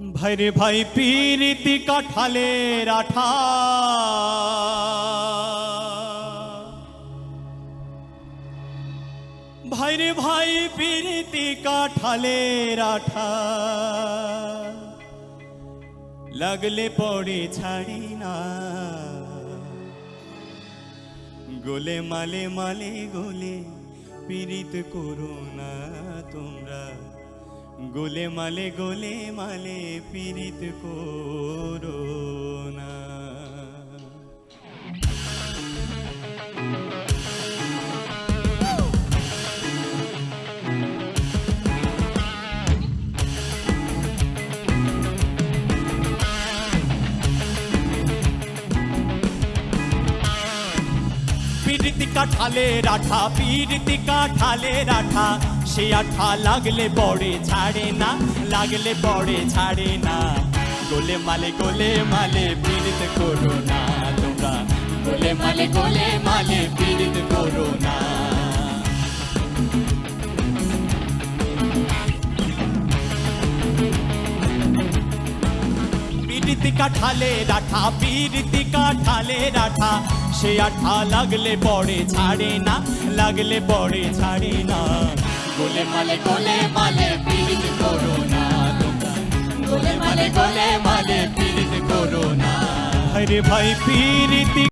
ভাইরে ভাই পীরিতি কাঠালের আঠা। ভাইরে ভাই পীরিতি কাঠালের আঠা। লাগলে পড়ে ছাড়ি না। গোলে মালে মালে গোলে পীড়িত করো না তোমরা গোলে মালে গোলে মালে পীড়িত করো। না পীড়িতি কাঠালে রাঠা পীড়িতি কাঠালে রাঠা। সে আঠা লাগলে পড়ে, ছাড়ে না, লাগলে পড়ে, ছাড়ে না। গোলে মালে গোলে মালে পীড়িত করো না তোমরা। গোলে মালে গোলে মালে পীড়িত করো না। পীড়িতি কাঠালে রাঠা পীড়িতি কাঠালে রাঠা। সে আঠা লাগলে পড়ে ছাড়ে না, লাগলে পড়ে ছাড়ে না। গোলে মালে গোলে মালে পীড়িত করো না গোলে মালে গোলে মালে পীড়িত করো না। আরে ভাই, পীড়িতি